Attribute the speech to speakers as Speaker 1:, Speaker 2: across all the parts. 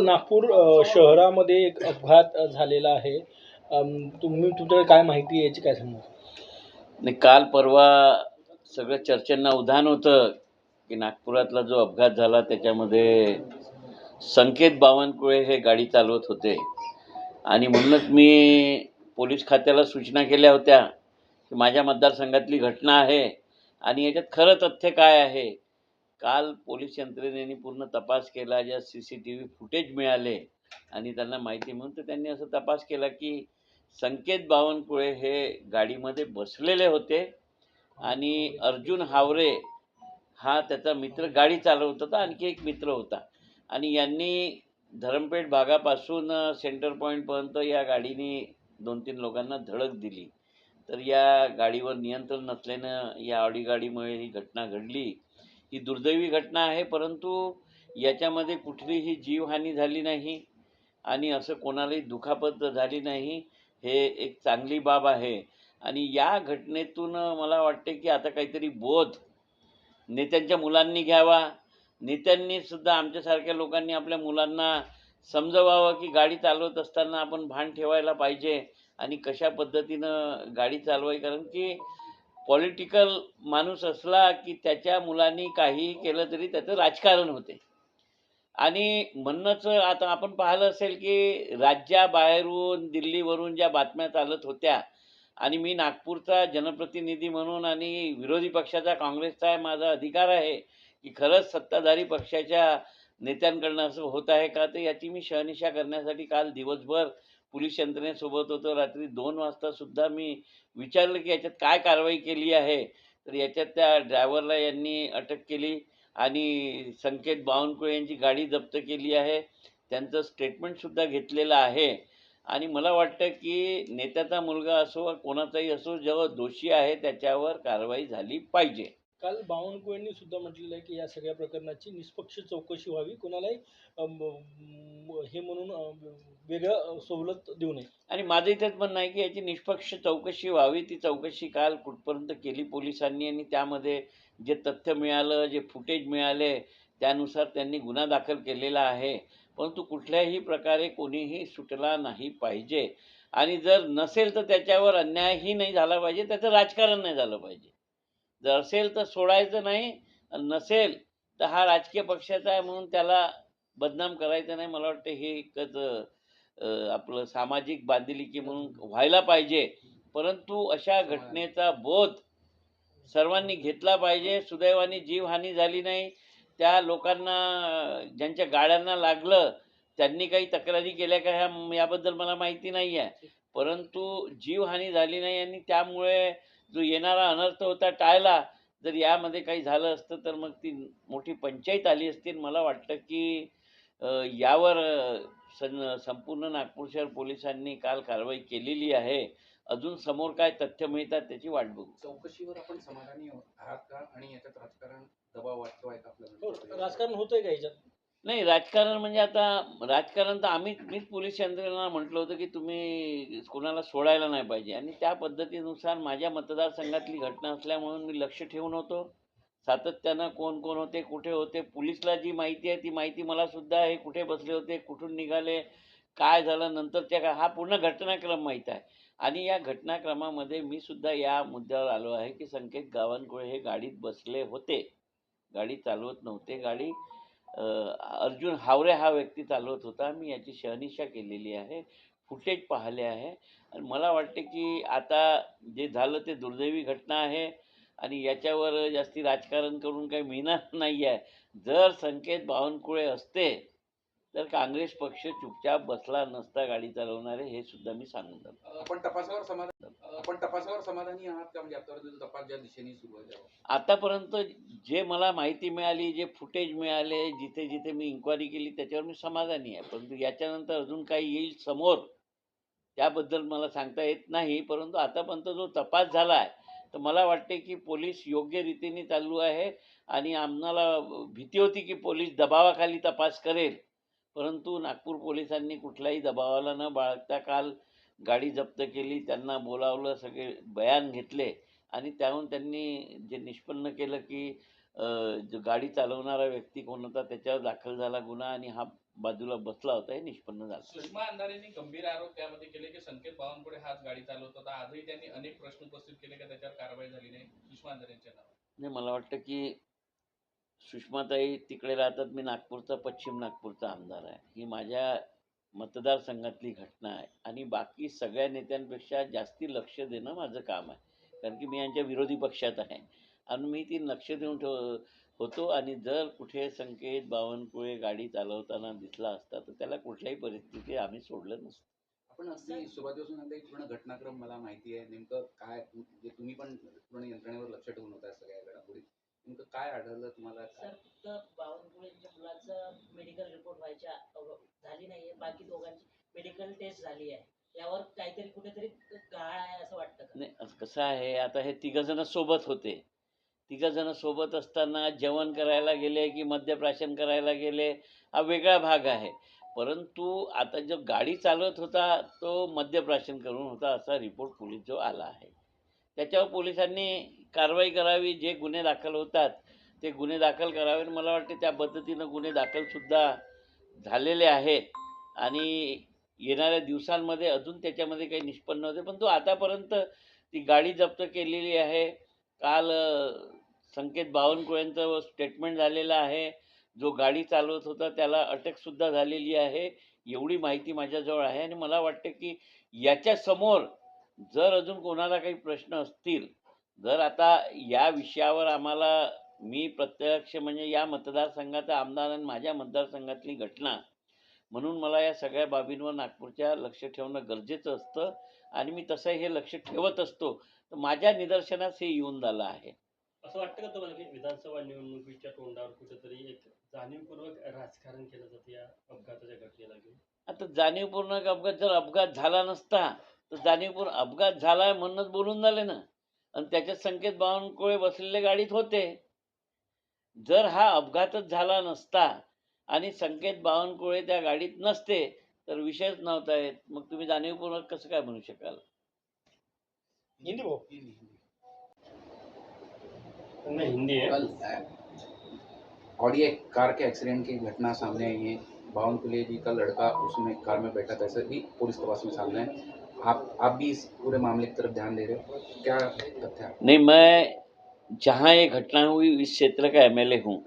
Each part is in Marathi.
Speaker 1: नागपूर शहरामध्ये एक अपघात झालेला आहे. तुम्ही तुमच्याकडे काय माहिती याची काय सांगा?
Speaker 2: नाही काल परवा सगळं चर्चेंना उधाण होतं की नागपुरातला जो अपघात झाला त्याच्यामध्ये संकेत बावनकुळे हे गाडी चालवत होते. आणि म्हणूनच मी पोलीस खात्याला सूचना केल्या होत्या की माझ्या मतदारसंघातली घटना आहे आणि याच्यात खरं तथ्य काय आहे? काल पोलीस यंत्रणेने पूर्ण तपास केला ज्या C C T V footage मिळाले आणि त्यांना माहिती म्हणून तर त्यांनी असं तपास केला की संकेत बावनकुळे हे गाडीमध्ये बसलेले होते आणि अर्जुन हावरे हा त्याचा मित्र गाडी चालवत होता आणखी एक मित्र होता. आणि यांनी धरमपेठ भागापासून सेंटर पॉईंटपर्यंत या गाडीने दोन तीन लोकांना धडक दिली. तर या गाडीवर नियंत्रण नसल्यानं या ऑडी गाडीमुळे ही घटना घडली. ही दुर्दैवी घटना आहे परंतु याच्यामध्ये कुठलीही जीवहानी झाली नाही आणि असं कोणालाही दुखापत झाली नाही हे एक चांगली बाब आहे. आणि या घटनेतून मला वाटते की आता काहीतरी बोध नेत्यांच्या मुलांनी घ्यावा. नेत्यांनी सुद्धा आमच्यासारख्या लोकांनी आपल्या मुलांना समजवावं की गाडी चालवत असताना आपण भान ठेवायला पाहिजे आणि कशा पद्धतीनं गाडी चालवाय कारण की पॉलिटिकल माणूस असला की त्याच्या मुलांनी काही केलं तरी त्याचं राजकारण होते. आणि म्हणणंच आता आपण पाहिलं असेल की राज्याबाहेरून दिल्लीवरून ज्या बातम्या चालत होत्या आणि मी नागपूरचा जनप्रतिनिधी म्हणून आणि विरोधी पक्षाचा काँग्रेसचा आहे माझा अधिकार आहे की खरंच सत्ताधारी पक्षाच्या नेत्यांकडनं असं होत आहे का तर याची मी शहनिशा करण्यासाठी काल दिवसभर पोलीस यंत्रणेसोबत होतो. रात्री दोन वाजता सुद्धा मी विचारलं की याच्यात काय कारवाई केली आहे? तर याच्यात त्या ड्रायव्हरला यांनी अटक केली आणि संकेत बावनकुळे यांची गाडी जप्त केली आहे. त्यांचं स्टेटमेंटसुद्धा घेतलेलं आहे. आणि मला वाटतं की नेत्याचा मुलगा असो वा कोणाचाही असो जेव्हा दोषी आहे त्याच्यावर कारवाई झाली पाहिजे.
Speaker 1: काल बावनकुळेंनी सुद्धा म्हटलेलं आहे की या सगळ्या प्रकरणाची निष्पक्ष चौकशी व्हावी. कोणालाही हे म्हणून वेगळं सवलत देऊ नये.
Speaker 2: आणि माझं इथेच म्हणणं आहे की याची निष्पक्ष चौकशी व्हावी. ती चौकशी काल कुठपर्यंत केली पोलिसांनी आणि त्यामध्ये जे तथ्य मिळालं जे फुटेज मिळाले त्यानुसार त्यांनी गुन्हा दाखल केलेला आहे. परंतु कुठल्याही प्रकारे कोणीही सुटला नाही पाहिजे. आणि जर नसेल तर त्याच्यावर अन्यायही नाही झाला पाहिजे त्याचं राजकारण नाही झालं पाहिजे. जर असेल तर सोडायचं नाही नसेल तर हा राजकीय पक्षाचा आहे म्हणून त्याला बदनाम करायचं नाही. मला वाटतं हे एकच आपलं सामाजिक बांधिलकी म्हणून व्हायला पाहिजे. परंतु अशा घटनेचा बोध सर्वांनी घेतला पाहिजे. सुदैवाने जीवहानी झाली नाही. त्या लोकांना ज्यांच्या गाड्यांना लागलं त्यांनी काही तक्रारी केल्या का ह्या याबद्दल मला माहिती नाही आहे परंतु जीवहानी झाली नाही आणि त्यामुळे जो येणारा अनर्थ होता टाळला जर यामध्ये काही झालं असतं तर मग ती मोठी पंचायत आली असती. मला वाटतं की यावर सन संपूर्ण नागपूर शहर पोलिसांनी काल कारवाई केलेली आहे. अजून समोर काय तथ्य मिळतात त्याची वाट बघू.
Speaker 3: चौकशीवर आपण समाधानी आहात का? आणि याच्यात राजकारण दबाव वाटतोय का
Speaker 1: हो,
Speaker 3: आपल्याला
Speaker 1: राजकारण होतंय का याच्यात?
Speaker 2: नाही राजकारण म्हणजे आता राजकारण तर आम्ही मीच पोलीस यंत्रणेला म्हटलं होतं की तुम्ही कोणाला सोडायला नाही पाहिजे. आणि त्या पद्धतीनुसार माझ्या मतदारसंघातली घटना असल्यामुळे मी लक्ष ठेवून होतो. सातत्यानं कोण कोण होते कुठे होते पुलिसला जी माहिती आहे ती माहिती मला सुद्धा हे कुठे बसले होते कुठून निघाले काय झालं नंतरच्या काय हा पूर्ण घटनाक्रम माहीत आहे. आणि या घटनाक्रमामध्ये मी सुद्धा या मुद्द्यावर आलो आहे की संकेत गावनकुळे हे गाडीत बसले होते. गाडी चालवत नव्हते. गाडी अर्जुन हावरे हा व्यक्ती चालवत होता. मी याची शहनिशा केलेली आहे. फुटेज पाहिले आहे. आणि मला वाटते की आता जे झालं ते दुर्दैवी घटना आहे. आणि याच्यावर जास्ती राजकारण करून काही मिळणार नाही आहे जर संकेत बावनकुळे असते तर काँग्रेस पक्ष चुपचाप बसला नसता गाडी चालवणारे हे सुद्धा मी सांगून जातो.
Speaker 3: आपण तपासावर समाधान आपण तपासावर समाधानी आहात का? म्हणजे तपास ज्या दिशेने सुरू आहे?
Speaker 2: आतापर्यंत जे मला माहिती मिळाली जे फुटेज मिळाले जिथे जिथे मी इन्क्वायरी केली त्याच्यावर मी समाधानी आहे. परंतु याच्यानंतर अजून काही येईल समोर त्याबद्दल मला सांगता येत नाही. परंतु आतापर्यंत जो तपास झाला आहे तर मला वाटते की पोलीस योग्य रीतीने चालू आहे आणि आम्हाला भीती होती की पोलीस दबावाखाली तपास करेल. परंतु नागपूर पोलिसांनी कुठल्याही दबावाला न बाळगता काल गाडी जप्त केली. त्यांना बोलावलं सगळे बयान घेतले आणि त्याहून त्यांनी जे निष्पन्न केलं की जो गाडी चालवणारा व्यक्ती कोण होता त्याच्यावर दाखल झाला गुन्हा आणि हा बाजूला बसला होता हे निष्पन्न झालं.
Speaker 4: सुषमा अंधारेंनी गंभीर आरोप त्यामध्ये केले की संकेत बावनकुळे हाच गाडी चालवत होता. आजही त्यांनी अनेक प्रश्न उपस्थित केले की त्याच्यावर कारवाई झाली नाही? सुषमा अंधारेंच्या नावावर.
Speaker 2: नाही मला वाटतं की सुषमाताई तिकडे राहतात मी नागपूरचा पश्चिम नागपूरचा आमदार आहे. ही माझ्या मतदारसंघातली घटना आहे. आणि बाकी सगळ्या नेत्यांपेक्षा जास्ती लक्ष देणं माझं काम आहे. कारण की मी यांच्या विरोधी पक्षात आहे. आणि मी ती लक्ष देऊन ठेव होतो आणि जर कुठे संकेत बावनकुळे गाडी चालवताना दिसला असता तर त्याला कुठल्याही परिस्थितीत आम्ही सोडलं नसतं.
Speaker 3: आपण अगदी सुरुवातीपासून आता एक पूर्ण घटनाक्रम मला माहिती आहे. नेमकं काय म्हणजे तुम्ही पण पूर्ण यंत्रणेवर लक्ष ठेवून होता सगळ्या घडामोडी. नेमकं काय आढळलं तुम्हाला? काय?
Speaker 5: सर फक्त बावनकुळेंच्या मुलाचं मेडिकल रिपोर्ट व्हायच्या झाली नाहीये. बाकी दोघांची मेडिकल टेस्ट झाली आहे. यावर काहीतरी कुठेतरी गहाळ आहे असं वाटतं का?
Speaker 2: नाही असं कसं आहे? आता हे तिघंजणं सोबत होते. तिघंजणं सोबत असताना जेवण करायला गेले की मद्यप्राशन करायला गेले हा वेगळा भाग आहे. परंतु आता जो गाडी चालवत होता तो मद्यप्राशन करून होता असा रिपोर्ट पोलीस जो आला आहे. त्याच्यावर पोलिसांनी कारवाई करावी जे गुन्हे दाखल होतात ते गुन्हे दाखल करावे. आणि मला वाटते त्या पद्धतीनं गुन्हे दाखलसुद्धा झालेले आहेत. आणि येणाऱ्या दिवसांमध्ये अजून त्याच्यामध्ये काही निष्पन्न होते. पण तो आतापर्यंत ती गाडी जप्त केलेली आहे. काल संकेत बावनकुळेंचं स्टेटमेंट झालेलं आहे. जो गाडी चालवत होता त्याला अटकसुद्धा झालेली आहे. एवढी माहिती माझ्याजवळ आहे आणि मला वाटतं की याच्यासमोर जर अजून कोणाला काही प्रश्न असतील जर आता या विषयावर आम्हाला मी प्रत्यक्ष म्हणजे या मतदारसंघाचा आमदार आणि माझ्या मतदारसंघातली घटना म्हणून मला या सगळ्या बाबींवर नागपूरच्या लक्ष ठेवणं गरजेचं असतं आणि मी तसं हे लक्ष ठेवत असतो तर माझ्या निदर्शनास हे येऊन झालं आहे.
Speaker 1: असं वाटतं का तुम्हाला की विधानसभा निवडणुकीच्या तोंडावर कुठेतरी एक जाणीवपूर्वक राजकारण केलं जातं या अपघाताच्या घटनेला घेऊन?
Speaker 2: आता जाणीवपूर्वक अपघात जर अपघात झाला नसता तर जाणीवपूर्वक अपघात झाला आहे म्हणूनच बोलून झाले ना. आणि त्याच्यात संकेत बावनकुळे बसलेले गाडीत होते. जर हा अपघातच झाला नसता आणि संकेत बावनकुळे त्या गाडीत नसते तर विषयच नव्हता येत. मग तुम्ही जाणीवपूर्वक कसं काय म्हणू शकाल?
Speaker 1: हिंदी भाऊ. हिंदी है।
Speaker 3: कल ऑडी एक कार के एक्सीडेंट की घटना सामने आई है। बावन बावनकुले जी का लड़का उसमें कार में बैठा था ऐसा भी पुलिस तपास में सामने है आप आप भी इस पूरे मामले की तरफ़ ध्यान दे रहे हो? क्या तथ्य है?
Speaker 2: नहीं मैं जहाँ ये घटना हुई इस क्षेत्र का एमएलए हूँ।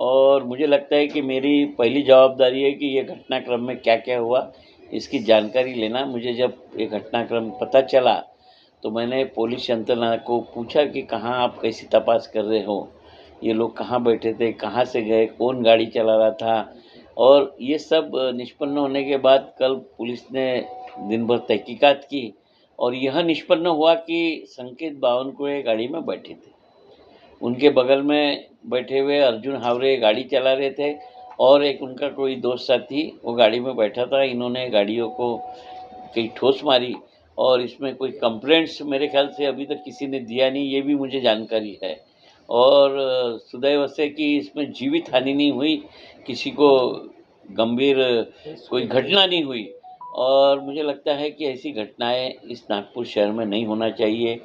Speaker 2: और मुझे लगता है कि मेरी पहली जवाबदारी है कि ये घटनाक्रम में क्या क्या हुआ इसकी जानकारी लेना। मुझे जब ये घटनाक्रम पता चला तो मैंने पुलिस यंत्रणा को पूछा कि कहाँ आप कैसी तपास कर रहे हो? ये लोग कहाँ बैठे थे? कहाँ से गए? कौन गाड़ी चला रहा था? और ये सब निष्पन्न होने के बाद कल पुलिस ने दिन भर तहकीकात की और यह निष्पन्न हुआ कि संकेत बावनकुळे गाड़ी में बैठे थे। उनके बगल में बैठे हुए अर्जुन हावरे गाड़ी चला रहे थे और एक उनका कोई दोस्त साथी वो गाड़ी में बैठा था। इन्होंने गाड़ियों को कई ठोस मारी और इसमें कोई कंप्लेंट्स मेरे ख्याल से अभी तक किसी ने दिया नहीं, ये भी मुझे जानकारी है। और सुदैव से कि इसमें जीवित हानि नहीं हुई, किसी को गंभीर कोई घटना नहीं हुई। और मुझे लगता है कि ऐसी घटनाएँ इस नागपुर शहर में नहीं होना चाहिए।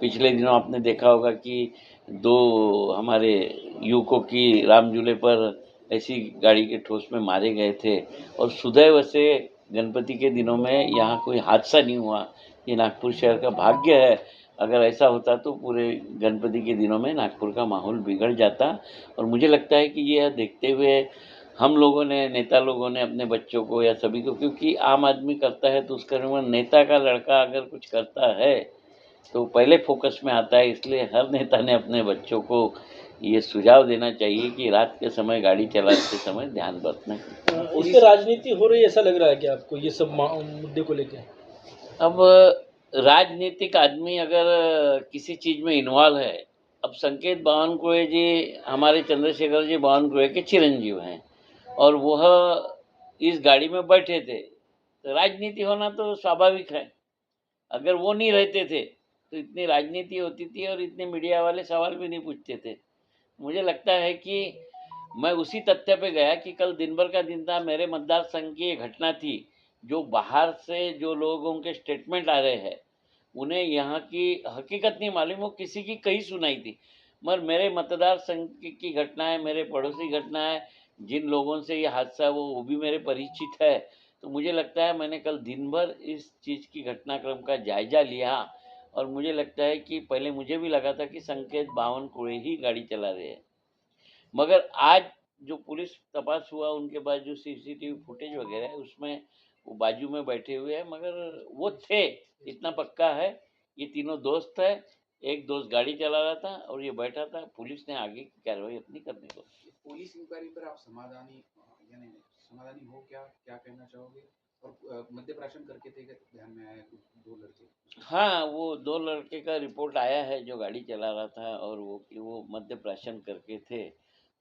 Speaker 2: पिछले दिनों आपने देखा होगा कि दो हमारे युवकों की राम झूले पर ऐसी गाड़ी के ठोस में मारे गए थे। और सुदैव से गणपति के दिनों में यहाँ कोई हादसा नहीं हुआ। ये नागपुर शहर का भाग्य है। अगर ऐसा होता तो पूरे गणपति के दिनों में नागपुर का माहौल बिगड़ जाता और मुझे लगता है कि यह देखते हुए हम लोगों ने, नेता लोगों ने अपने बच्चों को या सभी को, क्योंकि आम आदमी करता है तो उसका नेता का लड़का अगर कुछ करता है तो पहले फोकस में आता है इसलिए हर नेता ने अपने बच्चों को ये सुझाव देना चाहिए कि रात के समय गाड़ी चलाते समय ध्यान बरतना
Speaker 1: इस राजनीति हो रही है ऐसा लग रहा है कि आपको ये सब मुद्दे को लेकर
Speaker 2: अब राजनीतिक आदमी अगर किसी चीज़ में इन्वॉल्व है अब संकेत बावन बावनकुळे जी हमारे चंद्रशेखर जी बावन बावनकुळे के चिरंजीव हैं और वह इस गाड़ी में बैठे थे तो राजनीति होना तो स्वाभाविक है। अगर वो नहीं रहते थे तो इतनी राजनीति होती थी और इतने मीडिया वाले सवाल भी नहीं पूछते थे। मुझे लगता है कि मैं उसी तथ्य पे गया कि कल दिन भर का दिन था, मेरे मतदार संघ की ये घटना थी, जो बाहर से जो लोगों के स्टेटमेंट आ रहे हैं, उन्हें यहाँ की हकीकत नहीं मालूम, वो किसी की कही सुनाई थी। मगर मेरे मतदार संघ की- घटना है, मेरे पड़ोसी घटना है, जिन लोगों से ये हादसा वो वो भी मेरे परिचित है। तो मुझे लगता है मैंने कल दिन भर इस चीज़ की घटनाक्रम का जायजा लिया। और मुझे लगता है कि पहले मुझे भी लगा था कि संकेत बावनकुळे ही गाड़ी चला रहे हैं। मगर आज जो पुलिस तपास हुआ, उनके बाद जो सीसीटीवी फुटेज वगैरह है, उसमें वो बाजू में बैठे हुए हैं, मगर वो थे, इतना पक्का है, ये तीनों दोस्त है, एक दोस्त गाड़ी चला रहा था और ये बैठा था, पुलिस ने आगे की कार्रवाई अपनी करने को
Speaker 3: पुलिस इंक्वायरी पर आप समाधानी समाधानी हो क्या क्या कहना चाहोगे? करके थे ध्यान में आया दो लड़के?
Speaker 2: हाँ वो दो लड़के का रिपोर्ट आया है जो गाड़ी चला रहा था और वो कि वो मध्य प्राशन करके थे।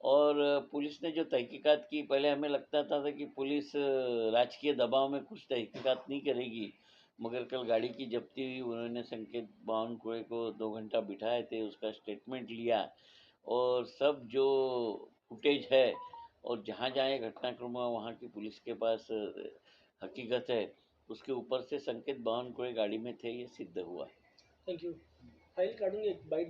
Speaker 2: और पुलिस ने जो तहकीकात की पहले हमें लगता था, था कि पुलिस राजकीय दबाव में कुछ तहकीकात नहीं करेगी मगर कल गाड़ी की जब्ती हुई उन्होंने संकेत बावनकुळे को दो घंटा बिठाए थे उसका स्टेटमेंट लिया। और सब जो फुटेज है और जहाँ जहाँ घटनाक्रम हुआ वहाँ की पुलिस के पास हकीकत है उसके ऊपर से संकेत बावनकुळे गाड़ी में थे ये सिद्ध हुआ।
Speaker 1: थैंक यू फाइल काढून एक बाईट